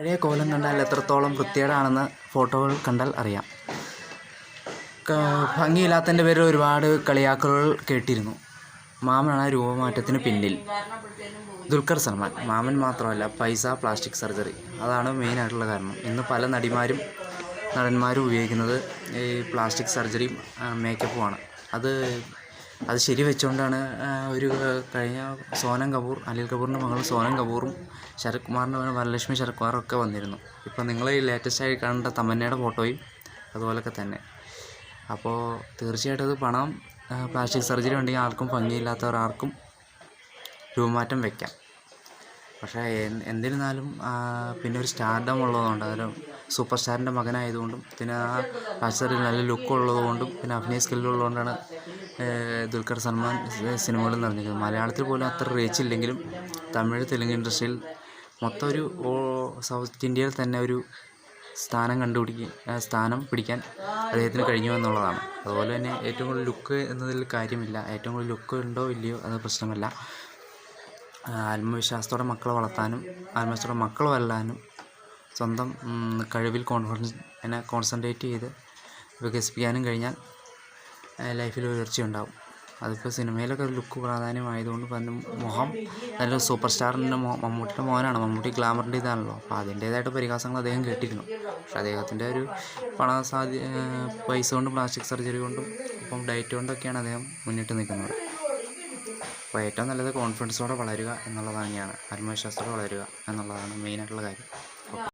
പഴയ കോലം കണ്ടാൽ എത്രത്തോളം വൃത്തികേടാണെന്ന് ഫോട്ടോകൾ കണ്ടാൽ അറിയാം. ഭംഗിയില്ലാത്തതിന്റെ പേരിൽ ഒരുപാട് കളിയാക്കലുകൾ കേട്ടിരുന്നു. മാമനാണ് രൂപമാറ്റത്തിന് പിന്നിൽ. ദുൽഖർ സൽമാൻ. മാമൻ മാത്രമല്ല പൈസ പ്ലാസ്റ്റിക് സർജറി. അതാണ് മെയിനായിട്ടുള്ള കാരണം. ഇന്ന് പല നടിമാരും നടന്മാരും ഉപയോഗിക്കുന്നത് ഈ പ്ലാസ്റ്റിക് സർജറിയും മേക്കപ്പുമാണ് അത് അത് ശരി വെച്ചുകൊണ്ടാണ് ഒരു കഴിഞ്ഞ സോനം കപൂർ അനിൽ കപൂറിന്റെ മകൾ സോനം കപൂറും ശരത് കുമാറിന്റെ മകൻ വരലക്ഷ്മി ശരത് കുമാറും ഒക്കെ വന്നിരുന്നു. ഇപ്പം നിങ്ങൾ ഈ ലേറ്റസ്റ്റ് ആയി കണ്ട തമന്നയുടെ ഫോട്ടോയും അതുപോലൊക്കെ തന്നെ. അപ്പോൾ തീർച്ചയായിട്ടും അത് പണം പ്ലാസ്റ്റിക് സർജറി ഉണ്ടെങ്കിൽ ആർക്കും ഭംഗിയില്ലാത്തവർ ആർക്കും രൂപമാറ്റം വെക്കാം. പക്ഷേ എന്നിരുന്നാലും പിന്നെ ഒരു സ്റ്റാർഡം ഉള്ളതുകൊണ്ട് അതൊരു സൂപ്പർ സ്റ്റാറിന്റെ മകനായതുകൊണ്ടും പിന്നെ ആ ആക്സറിൽ നല്ല ലുക്ക് ഉള്ളതുകൊണ്ടും പിന്നെ അഭിനയ സ്കില്ലുള്ളതുകൊണ്ടാണ് ദുൽഖർ സൽമാൻ സി- സിനിമകളിൽ നിറഞ്ഞിരിക്കുന്നത് മലയാളത്തിൽ പോലും അത്ര റീച്ച് ഇല്ലെങ്കിലും തമിഴ് തെലുങ്ക് ഇൻഡസ്ട്രിയിൽ മൊത്തം ഒരു സൗത്ത് ഇന്ത്യയിൽ തന്നെ ഒരു സ്ഥാനം കണ്ടുപിടിക്കാൻ സ്ഥാനം പിടിക്കാൻ അദ്ദേഹത്തിന് കഴിഞ്ഞു എന്നുള്ളതാണ്. അതുപോലെ തന്നെ ഏറ്റവും കൂടുതൽ ലുക്ക് എന്നതിൽ കാര്യമില്ല. ഏറ്റവും കൂടുതൽ ലുക്ക് ഉണ്ടോ ഇല്ലയോ അത് പ്രശ്നമല്ല. ആത്മവിശ്വാസത്തോടെ മക്കളെ വളർത്താനും ആത്മവിശ്വാസത്തോടെ മക്കളെ വളരാനും സ്വന്തം കഴിവിൽ കോൺഫിഡൻസ് എന്നെ കോൺസെൻട്രേറ്റ് ചെയ്ത് വികസിപ്പിക്കാനും കഴിഞ്ഞാൽ ലൈഫിൽ ഉയർച്ചയുണ്ടാവും. അതിപ്പോൾ സിനിമയിലൊക്കെ ഒരു ലുക്ക് പ്രാധാന്യമായതുകൊണ്ട് പറഞ്ഞ മുഖം നല്ല സൂപ്പർ സ്റ്റാറിന്റെ മമ്മൂട്ടിയുടെ മോനാണ്. മമ്മൂട്ടി ഗ്ലാമറിന്റെ ഇതാണല്ലോ. അപ്പോൾ അതിന്റേതായിട്ട് പരിഹാസങ്ങൾ അദ്ദേഹം കേട്ടിരുന്നു. പക്ഷെ അദ്ദേഹത്തിന്റെ ഒരു പണ സാധ്യ പൈസ കൊണ്ടും പ്ലാസ്റ്റിക് സർജറി കൊണ്ടും ഇപ്പം ഡയറ്റ് കൊണ്ടൊക്കെയാണ് അദ്ദേഹം മുന്നിട്ട് നിൽക്കുന്നത്. അപ്പോൾ ഏറ്റവും നല്ലത് കോൺഫിഡൻസോടെ വളരുക എന്നുള്ളത് തന്നെയാണ്. ആത്മവിശ്വാസത്തോടെ വളരുക എന്നുള്ളതാണ് മെയിനായിട്ടുള്ള കാര്യം.